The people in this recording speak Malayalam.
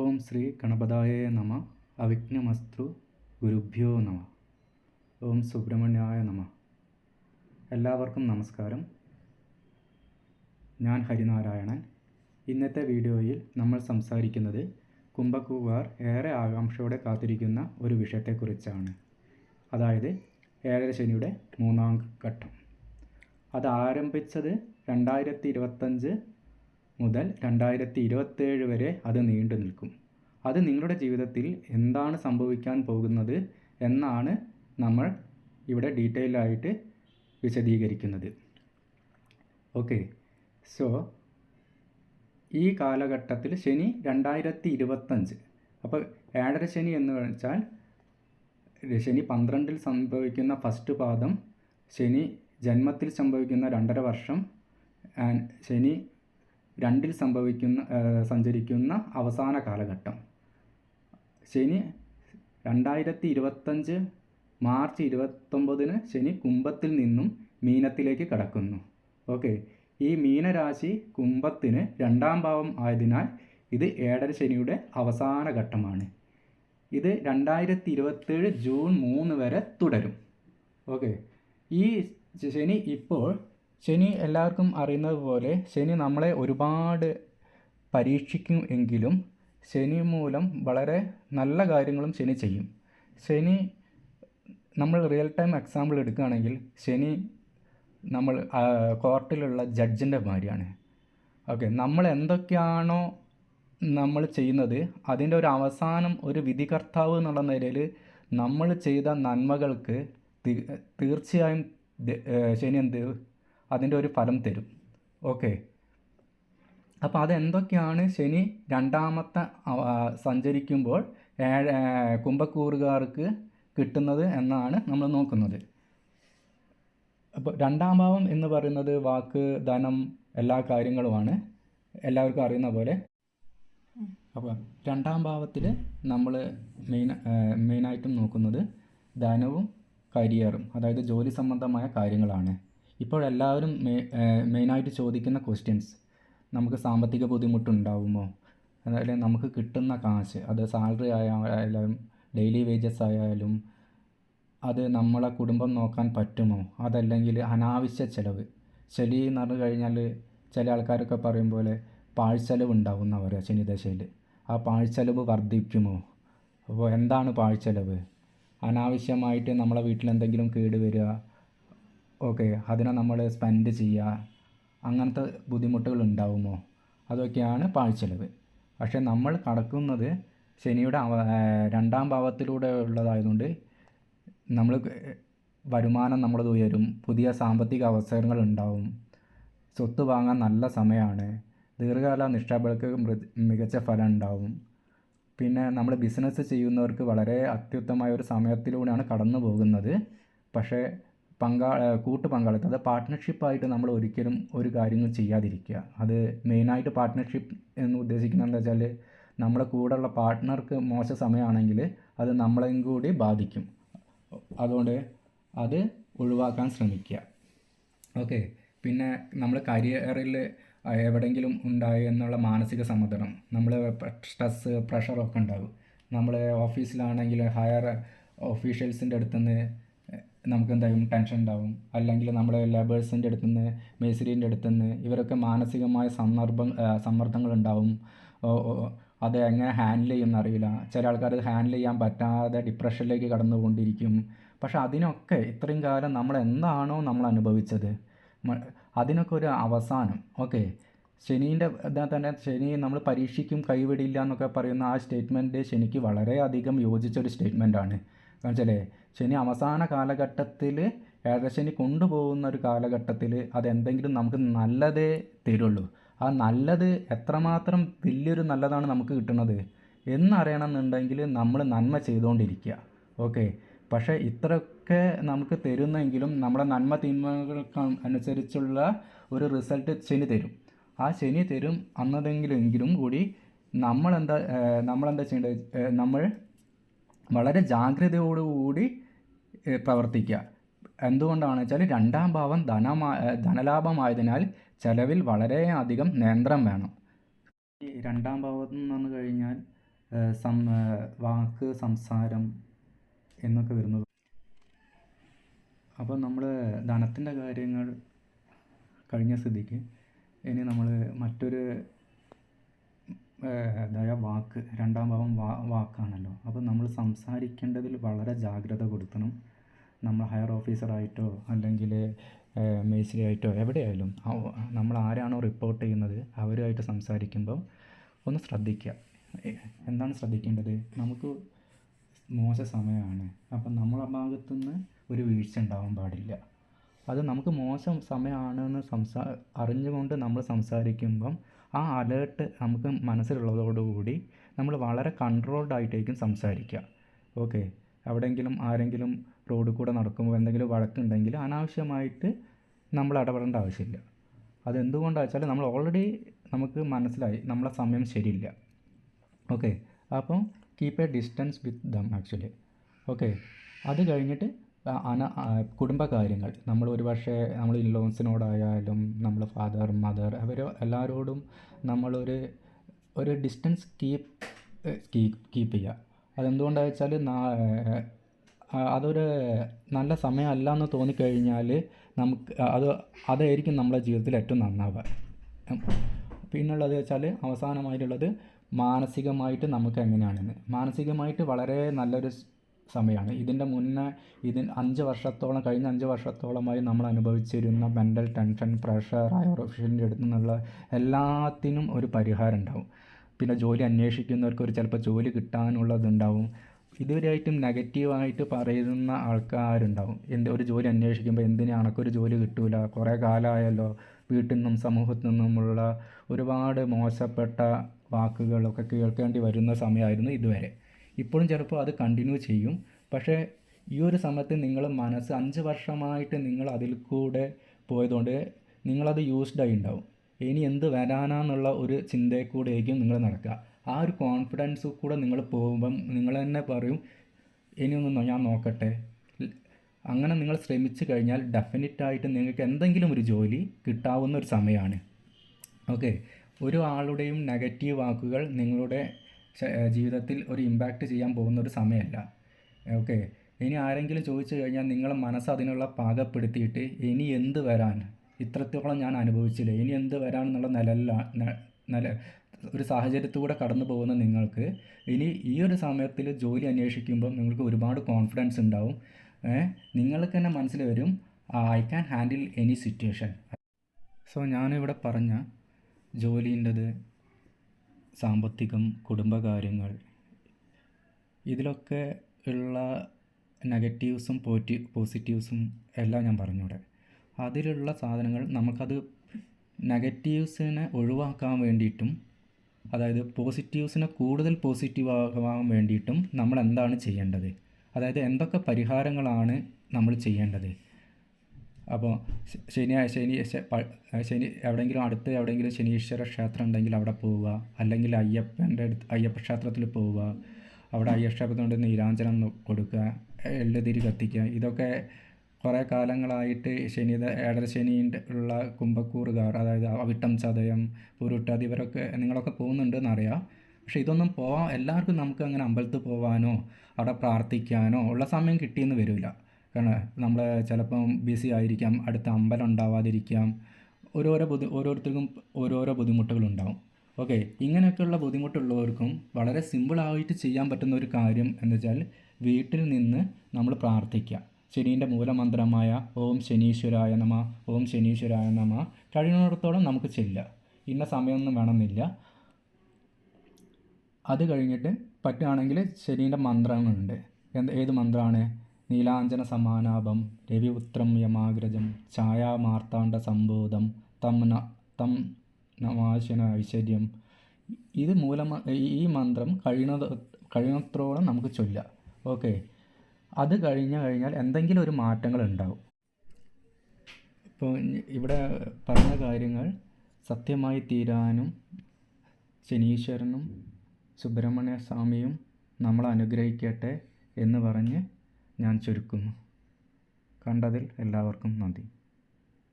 ഓം ശ്രീ ഗണപതായ നമ. അവിഘ്നമസ്തു ഗുരുഭ്യോ നമ. ഓം സുബ്രഹ്മണ്യായ നമ. എല്ലാവർക്കും നമസ്കാരം. ഞാൻ ഹരിനാരായണൻ. ഇന്നത്തെ വീഡിയോയിൽ നമ്മൾ സംസാരിക്കുന്നത് കുംഭക്കൂവാർ ഏറെ ആകാംക്ഷയോടെ കാത്തിരിക്കുന്ന ഒരു വിഷയത്തെക്കുറിച്ചാണ്. അതായത് ഏഴര ശനിയുടെ മൂന്നാം ഘട്ടം. അത് ആരംഭിച്ചത് രണ്ടായിരത്തി ഇരുപത്തഞ്ച് മുതൽ രണ്ടായിരത്തി ഇരുപത്തേഴ് വരെ അത് നീണ്ടു നിൽക്കും. അത് നിങ്ങളുടെ ജീവിതത്തിൽ എന്താണ് സംഭവിക്കാൻ പോകുന്നത് എന്നാണ് നമ്മൾ ഇവിടെ ഡീറ്റെയിൽ ആയിട്ട് വിശദീകരിക്കുന്നത്. ഓക്കെ സോ ഈ കാലഘട്ടത്തിൽ ശനി രണ്ടായിരത്തി ഇരുപത്തഞ്ച് അപ്പോൾ ഏഴര ശനി എന്ന് വെച്ചാൽ ശനി പന്ത്രണ്ടിൽ സംഭവിക്കുന്ന ഫസ്റ്റ് പാദം ശനി ജന്മത്തിൽ സംഭവിക്കുന്ന രണ്ടര വർഷം ആൻഡ് ശനി രണ്ടിൽ സംഭവിക്കുന്ന സഞ്ചരിക്കുന്ന അവസാന കാലഘട്ടം. ശനി രണ്ടായിരത്തി ഇരുപത്തഞ്ച് മാർച്ച് ഇരുപത്തൊമ്പതിന് ശനി കുംഭത്തിൽ നിന്നും മീനത്തിലേക്ക് കടക്കുന്നു. ഓക്കെ. ഈ മീനരാശി കുംഭത്തിന് രണ്ടാം ഭാവം ആയതിനാൽ ഇത് ഏഴര ശനിയുടെ അവസാന ഘട്ടമാണ്. ഇത് രണ്ടായിരത്തി ഇരുപത്തേഴ് ജൂൺ മൂന്ന് വരെ തുടരും. ഓക്കെ. ഈ ശനി ഇപ്പോൾ ശനി എല്ലാവർക്കും അറിയുന്നത് പോലെ ശനി നമ്മളെ ഒരുപാട് പരീക്ഷിക്കും എങ്കിലും ശനി മൂലം വളരെ നല്ല കാര്യങ്ങളും ശനി ചെയ്യും. ശനി നമ്മൾ റിയൽ ടൈം എക്സാമ്പിൾ എടുക്കുകയാണെങ്കിൽ ശനി നമ്മൾ കോർട്ടിലുള്ള ജഡ്ജിന്റെ മാതിരിയാണ് ഓക്കെ നമ്മൾ എന്തൊക്കെയാണോ നമ്മൾ ചെയ്യുന്നത് അതിന്റെ ഒരു അവസാനം ഒരു വിധികർത്താവ് എന്നുള്ള നിലയിൽ നമ്മൾ ചെയ്ത നന്മകൾക്ക് തീർച്ചയായും ശനി എന്ത് അതിന്റെ ഒരു ഫലം തരും. ഓക്കെ. അപ്പോൾ അതെന്തൊക്കെയാണ്? ശനി രണ്ടാമത്തെ സഞ്ചരിക്കുമ്പോൾ ഏഴ് കുംഭക്കൂറുകാർക്ക് കിട്ടുന്നത് എന്നാണ് നമ്മൾ നോക്കുന്നത്. അപ്പോൾ രണ്ടാം ഭാവം എന്ന് പറയുന്നത് വാക്ക് ധനം എല്ലാ കാര്യങ്ങളുമാണ്. എല്ലാവർക്കും അറിയുന്ന പോലെ. അപ്പോൾ രണ്ടാം ഭാവത്തിൽ നമ്മൾ മെയിൻ മെയിനായിട്ടും നോക്കുന്നത് ധനവും കരിയറും അതായത് ജോലി സംബന്ധമായ കാര്യങ്ങളാണ്. ഇപ്പോൾ എല്ലാവരും മെയിനായിട്ട് ചോദിക്കുന്ന ക്വസ്റ്റ്യൻസ് നമുക്ക് സാമ്പത്തിക ബുദ്ധിമുട്ടുണ്ടാവുമോ? അതായത് നമുക്ക് കിട്ടുന്ന കാശ് അത് സാലറി ആയാലും ഡെയിലി വേജസ് ആയാലും അത് നമ്മളെ കുടുംബം നോക്കാൻ പറ്റുമോ? അതല്ലെങ്കിൽ അനാവശ്യ ചിലവ്. ശനി എന്ന് പറഞ്ഞു കഴിഞ്ഞാൽ ചില ആൾക്കാരൊക്കെ പറയും പോലെ പാഴ്ചെലവ് ഉണ്ടാവും എന്നാണ് പറയുക ശനിദശയിൽ. ആ പാഴ്ചെലവ് വർദ്ധിക്കുമോ? അപ്പോൾ എന്താണ് പാഴ്ചെലവ്? അനാവശ്യമായിട്ട് നമ്മളെ വീട്ടിൽ എന്തെങ്കിലും കേട് വരിക ഓക്കെ അതിനെ നമ്മൾ സ്പെൻഡ് ചെയ്യുക അങ്ങനത്തെ ബുദ്ധിമുട്ടുകൾ ഉണ്ടാവുമോ അതൊക്കെയാണ് പാഴ്ചെലവ് പക്ഷേ നമ്മൾ കടക്കുന്നത് ശനിയുടെ രണ്ടാം ഭാവത്തിലൂടെ ഉള്ളതായതുകൊണ്ട് നമ്മൾ വരുമാനം നമ്മളത് ഉയരും. പുതിയ സാമ്പത്തിക അവസരങ്ങൾ ഉണ്ടാവും സ്വത്ത് വാങ്ങാൻ നല്ല സമയമാണ് ദീർഘകാല നിക്ഷേപങ്ങൾക്ക് മികച്ച ഫലം ഉണ്ടാവും പിന്നെ നമ്മൾ ബിസിനസ് ചെയ്യുന്നവർക്ക് വളരെ അത്യുത്തമായ ഒരു സമയത്തിലൂടെയാണ് കടന്നു പോകുന്നത് പക്ഷേ പങ്കാ കൂട്ട് പങ്കാളിത്തം അത് പാർട്ട്ണർഷിപ്പായിട്ട് നമ്മൾ ഒരിക്കലും ഒരു കാര്യങ്ങൾ ചെയ്യാതിരിക്കുക. അത് മെയിനായിട്ട് പാർട്ട്ണർഷിപ്പ് എന്ന് ഉദ്ദേശിക്കുന്നത് എന്താ വെച്ചാൽ നമ്മളെ കൂടെയുള്ള പാർട്ട്ണർക്ക് മോശ സമയമാണെങ്കിൽ അത് നമ്മളെയും കൂടി ബാധിക്കും. അതുകൊണ്ട് അത് ഒഴിവാക്കാൻ ശ്രമിക്കുക. ഓക്കെ. പിന്നെ നമ്മൾ കരിയറിൽ എവിടെയെങ്കിലും ഉണ്ടായി എന്നുള്ള മാനസിക സമ്മർദ്ദം. നമ്മൾ സ്ട്രെസ്സ് പ്രഷറൊക്കെ ഉണ്ടാകും. നമ്മൾ ഓഫീസിലാണെങ്കിൽ ഹയർ ഓഫീഷ്യൽസിന്റെ അടുത്തുനിന്ന് നമുക്ക് എന്തായാലും ടെൻഷൻ ഉണ്ടാവും. അല്ലെങ്കിൽ നമ്മുടെ ലേബേഴ്സിന്റെ അടുത്തുനിന്ന് മേസ്ത്രീന്റെ അടുത്തുനിന്ന് ഇവരൊക്കെ മാനസികമായ സന്ദർഭം സമ്മർദ്ദങ്ങൾ ഉണ്ടാവും. അത് എങ്ങനെ ഹാൻഡിൽ ചെയ്യുമെന്ന് അറിയില്ല. ചില ആൾക്കാർ അത് ഹാൻഡിൽ ചെയ്യാൻ പറ്റാതെ ഡിപ്രഷനിലേക്ക് കടന്നുകൊണ്ടിരിക്കും. പക്ഷേ അതിനൊക്കെ ഇത്രയും കാലം നമ്മൾ എന്താണോ നമ്മൾ അനുഭവിച്ചത്. അതിനൊക്കെ ഒരു അവസാനം. ഓക്കെ. ശനീന്റെ തന്നെ ശനി നമ്മൾ പരീക്ഷിക്കും കൈവിടില്ല എന്നൊക്കെ പറയുന്ന ആ സ്റ്റേറ്റ്മെന്റ് ശനിക്ക് വളരെയധികം യോജിച്ചൊരു സ്റ്റേറ്റ്മെന്റാണ് കാരണം വെച്ചാലേ ശനി അവസാന കാലഘട്ടത്തിൽ ഏഴരശനി കൊണ്ടുപോകുന്ന ഒരു കാലഘട്ടത്തിൽ അതെന്തെങ്കിലും നമുക്ക് നല്ലതേ തരുള്ളൂ. ആ നല്ലത് എത്രമാത്രം വലിയൊരു നല്ലതാണ് നമുക്ക് കിട്ടുന്നത് എന്നറിയണമെന്നുണ്ടെങ്കിൽ നമ്മൾ നന്മ ചെയ്തുകൊണ്ടിരിക്കുക. ഓക്കെ? പക്ഷേ ഇത്രയൊക്കെ നമുക്ക് തരുന്നെങ്കിലും നമ്മുടെ നന്മ തിന്മകൾക്ക് അനുസരിച്ചുള്ള ഒരു റിസൾട്ട് ശനി തരും. ആ ശനി തരും അന്നതെങ്കിലെങ്കിലും കൂടി നമ്മളെന്താ നമ്മളെന്താ ചെയ്യേണ്ടത്? നമ്മൾ വളരെ ജാഗ്രതയോടുകൂടി പ്രവർത്തിക്കുക എന്തുകൊണ്ടാണെന്ന് വെച്ചാൽ രണ്ടാം ഭാവം ധനമാ ധനലാഭമായതിനാൽ ചിലവിൽ വളരെയധികം നിയന്ത്രണം വേണം. ഈ രണ്ടാം ഭാവം പറഞ്ഞു കഴിഞ്ഞാൽ സം വാക്ക് സംസാരം എന്നൊക്കെ വരുന്നത്. അപ്പോൾ നമ്മൾ ധനത്തിന്റെ കാര്യങ്ങൾ കഴിഞ്ഞ സ്ഥിതിക്ക് ഇനി നമ്മൾ മറ്റൊരു അതായ വാക്ക് രണ്ടാം ഭാവം വാ വാക്കാണല്ലോ. അപ്പോൾ നമ്മൾ സംസാരിക്കേണ്ടതിൽ വളരെ ജാഗ്രത കൊടുക്കണം. നമ്മൾ ഹയർ ഓഫീസറായിട്ടോ അല്ലെങ്കിൽ മേസ്ത്രി ആയിട്ടോ എവിടെയായാലും നമ്മൾ ആരാണോ റിപ്പോർട്ട് ചെയ്യുന്നത് അവരുമായിട്ട് സംസാരിക്കുമ്പോൾ ഒന്ന് ശ്രദ്ധിക്കുക. എന്താണ് ശ്രദ്ധിക്കേണ്ടത്? നമുക്ക് മോശ സമയമാണ്. അപ്പം നമ്മളെ ഭാഗത്തുനിന്ന് ഒരു വീഴ്ച ഉണ്ടാവാൻ പാടില്ല. അത് നമുക്ക് മോശം സമയമാണെന്ന് സംസാ അറിഞ്ഞുകൊണ്ട് നമ്മൾ സംസാരിക്കുമ്പം ആ അലേർട്ട് നമുക്ക് മനസ്സിലുള്ളതോടുകൂടി നമ്മൾ വളരെ കൺട്രോൾഡ് ആയിട്ടായിരിക്കും സംസാരിക്കുക. ഓക്കെ എവിടെയെങ്കിലും ആരെങ്കിലും റോഡിൽ കൂടെ നടക്കുമ്പോൾ എന്തെങ്കിലും വഴക്കുണ്ടെങ്കിൽ അനാവശ്യമായിട്ട് നമ്മൾ ഇടപെടേണ്ട ആവശ്യമില്ല. അതെന്തുകൊണ്ടാണ് വെച്ചാൽ നമ്മൾ ഓൾറെഡി നമുക്ക് മനസ്സിലായി നമ്മളെ സമയം ശരിയില്ല. ഓക്കെ അപ്പം keep a distance with them actually okay അത് കഴിഞ്ഞിട്ട് അന കുടുംബകാര്യങ്ങൾ. നമ്മൾ ഒരു പക്ഷേ നമ്മൾ ഇൻലോൺസിനോടായാലും നമ്മൾ ഫാദർ മദർ അവർ എല്ലാവരോടും നമ്മളൊരു ഒരു ഡിസ്റ്റൻസ് കീപ്പ് കീപ്പ് ചെയ്യുക. അതെന്തുകൊണ്ടാണെന്ന് വെച്ചാൽ അതൊരു നല്ല സമയമല്ല എന്ന് തോന്നിക്കഴിഞ്ഞാൽ നമുക്ക് അത് അതായിരിക്കും നമ്മുടെ ജീവിതത്തിൽ ഏറ്റവും നന്നാവുക. പിന്നുള്ളത് വെച്ചാൽ അവസാനമായിട്ടുള്ളത് മാനസികമായിട്ട് നമുക്ക് എങ്ങനെയാണെന്ന്. മാനസികമായിട്ട് വളരെ നല്ലൊരു സമയമാണ്. ഇതിന്റെ മുന്നേ ഇതിന് അഞ്ച് വർഷത്തോളം കഴിഞ്ഞ അഞ്ച് വർഷത്തോളമായി നമ്മൾ അനുഭവിച്ചിരുന്ന മെന്റൽ ടെൻഷൻ പ്രഷർ ഹയർ ഓഫീഷ്യലിന്റെ അടുത്ത് നിന്നുള്ള എല്ലാത്തിനും ഒരു പരിഹാരം ഉണ്ടാവും. പിന്നെ ജോലി അന്വേഷിക്കുന്നവർക്ക് ഒരു ചിലപ്പോൾ ജോലി കിട്ടാനുള്ളതുണ്ടാവും. ഇതുവരെയായിട്ടും നെഗറ്റീവായിട്ട് പറയുന്ന ആൾക്കാരുണ്ടാവും. എന്ത് ഒരു ജോലി അന്വേഷിക്കുമ്പോൾ എന്തിനാ അണക്കൊരു ജോലി കിട്ടൂല? കുറേ കാലമായല്ലോ വീട്ടിൽ നിന്നും സമൂഹത്തിൽ നിന്നുമുള്ള ഒരുപാട് മോശപ്പെട്ട വാക്കുകളൊക്കെ കേൾക്കേണ്ടി വരുന്ന സമയമായിരുന്നു ഇതുവരെ. ഇപ്പോഴും ചിലപ്പോൾ അത് കണ്ടിന്യൂ ചെയ്യും. പക്ഷേ ഈ ഒരു സമയത്ത് നിങ്ങൾ മനസ്സ് അഞ്ച് വർഷമായിട്ട് നിങ്ങൾ അതിൽ കൂടെ പോയതുകൊണ്ട് നിങ്ങളത് യൂസ്ഡ് ആയി ഉണ്ടാവും. ഇനി എന്ത് വരാനാന്നുള്ള ഒരു ചിന്തയിൽ കൂടെ ആയിരിക്കും നിങ്ങൾ നടക്കുക. ആ ഒരു കോൺഫിഡൻസ് കൂടെ നിങ്ങൾ പോകുമ്പം നിങ്ങൾ തന്നെ പറയും ഇനിയൊന്നും ഞാൻ നോക്കട്ടെ. അങ്ങനെ നിങ്ങൾ ശ്രമിച്ചു കഴിഞ്ഞാൽ ഡെഫിനറ്റായിട്ട് നിങ്ങൾക്ക് എന്തെങ്കിലും ഒരു ജോലി കിട്ടാവുന്ന ഒരു സമയമാണ്. ഓക്കെ ഒരു ആളുടെയും നെഗറ്റീവ് വാക്കുകൾ നിങ്ങളുടെ ജീവിതത്തിൽ ഒരു ഇമ്പാക്റ്റ് ചെയ്യാൻ പോകുന്ന ഒരു സമയമല്ല. ഓക്കെ. ഇനി ആരെങ്കിലും ചോദിച്ചു കഴിഞ്ഞാൽ നിങ്ങൾ മനസ്സ് അതിനുള്ള പാകപ്പെടുത്തിയിട്ട് ഇനി എന്ത് വരാൻ? ഇത്രത്തോളം ഞാൻ അനുഭവിച്ചില്ല? ഇനി എന്ത് വരാൻ എന്നുള്ള നില ഒരു സാഹചര്യത്തിലൂടെ കടന്നു പോകുന്ന നിങ്ങൾക്ക് ഇനി ഈ ഒരു സമയത്തിൽ ജോലി അന്വേഷിക്കുമ്പോൾ നിങ്ങൾക്ക് ഒരുപാട് കോൺഫിഡൻസ് ഉണ്ടാവും. നിങ്ങൾക്ക് തന്നെ മനസ്സിൽ വരും I can handle any situation so ഞാനിവിടെ പറഞ്ഞ ജോലീന്റെത് സാമ്പത്തികം കുടുംബകാര്യങ്ങൾ ഇതിലൊക്കെ ഉള്ള നെഗറ്റീവ്സും പോറ്റി പോസിറ്റീവ്സും എല്ലാം ഞാൻ പറഞ്ഞൂടെ അതിലുള്ള സാധനങ്ങൾ നമുക്കത് നെഗറ്റീവ്സിനെ ഒഴിവാക്കാൻ വേണ്ടിയിട്ടും അതായത് പോസിറ്റീവ്സിനെ കൂടുതൽ പോസിറ്റീവ് ആകാൻ വേണ്ടിയിട്ടും നമ്മൾ എന്താണ് ചെയ്യേണ്ടത്? അതായത് എന്തൊക്കെ പരിഹാരങ്ങളാണ് നമ്മൾ ചെയ്യേണ്ടത്? അപ്പോൾ ശനി ശനി ശനി എവിടെയെങ്കിലും അടുത്ത് എവിടെയെങ്കിലും ശനീശ്വര ക്ഷേത്രം ഉണ്ടെങ്കിൽ അവിടെ പോവുക. അല്ലെങ്കിൽ അയ്യപ്പന്റെ അടുത്ത് അയ്യപ്പ ക്ഷേത്രത്തിൽ പോവുക. അവിടെ അയ്യക്ഷേത്രത്തിനോട് നീരാഞ്ജനം കൊടുക്കുക. എള്ളുതിരി കത്തിക്കുക. ഇതൊക്കെ കുറേ കാലങ്ങളായിട്ട് ശനി ഏഴര ശനിന്റെ ഉള്ള കുംഭക്കൂറുകാർ അതായത് അവിട്ടം ചതയം പുരുട്ടാതി ഇവരൊക്കെ നിങ്ങളൊക്കെ പോകുന്നുണ്ടെന്ന് അറിയാം പക്ഷേ ഇതൊന്നും പോവാൻ എല്ലാവർക്കും നമുക്ക് അങ്ങനെ അമ്പലത്തിൽ പോകാനോ അവിടെ പ്രാർത്ഥിക്കാനോ ഉള്ള സമയം കിട്ടിയെന്ന് വരില്ല. കാരണം നമ്മൾ ചിലപ്പം ബിസി ആയിരിക്കാം അടുത്ത അമ്പലം ഉണ്ടാവാതിരിക്കാം. ഓരോരോ ബുദ്ധി ഓരോരുത്തർക്കും ഓരോരോ ബുദ്ധിമുട്ടുകളുണ്ടാവും. ഓക്കെ ഇങ്ങനെയൊക്കെയുള്ള ബുദ്ധിമുട്ടുള്ളവർക്കും വളരെ സിമ്പിളായിട്ട് ചെയ്യാൻ പറ്റുന്ന ഒരു കാര്യം എന്ന് വെച്ചാൽ വീട്ടിൽ നിന്ന് നമ്മൾ പ്രാർത്ഥിക്കുക. ശനീന്റെ മൂലമന്ത്രമായ ഓം ശനീശ്വരായ നമ ഓം ശനീശ്വരായ നമ കഴിയുന്നിടത്തോളം നമുക്ക് ചെല്ലുക. ഇന്ന സമയമൊന്നും വേണമെന്നില്ല. അത് കഴിഞ്ഞിട്ട് പറ്റുകയാണെങ്കിൽ ശനീന്റെ മന്ത്രങ്ങളുണ്ട്. എന്ത് ഏത് മന്ത്രമാണ് നീലാഞ്ജന സമാനാഭം രവിപുത്രം യമാഗ്രജം ഛായാമാർത്താണ്ഡ സംബോധം തം തം നമാശന ഐശ്വര്യം. ഇത് മൂലം ഈ മന്ത്രം കഴിയുന്നത് കഴിയുന്നത്രോളം നമുക്ക് ചൊല്ലാം ഓക്കെ. അത് കഴിഞ്ഞ് കഴിഞ്ഞാൽ എന്തെങ്കിലും ഒരു മാറ്റങ്ങൾ ഉണ്ടാവും ഇപ്പോൾ ഇവിടെ പറഞ്ഞ കാര്യങ്ങൾ സത്യമായി തീരാനും ശനീശ്വരനും സുബ്രഹ്മണ്യ സ്വാമിയും നമ്മളെ അനുഗ്രഹിക്കട്ടെ എന്ന് പറഞ്ഞ് ഞാൻ ചുരുക്കുന്നു. കണ്ടതിൽ എല്ലാവർക്കും നന്ദി.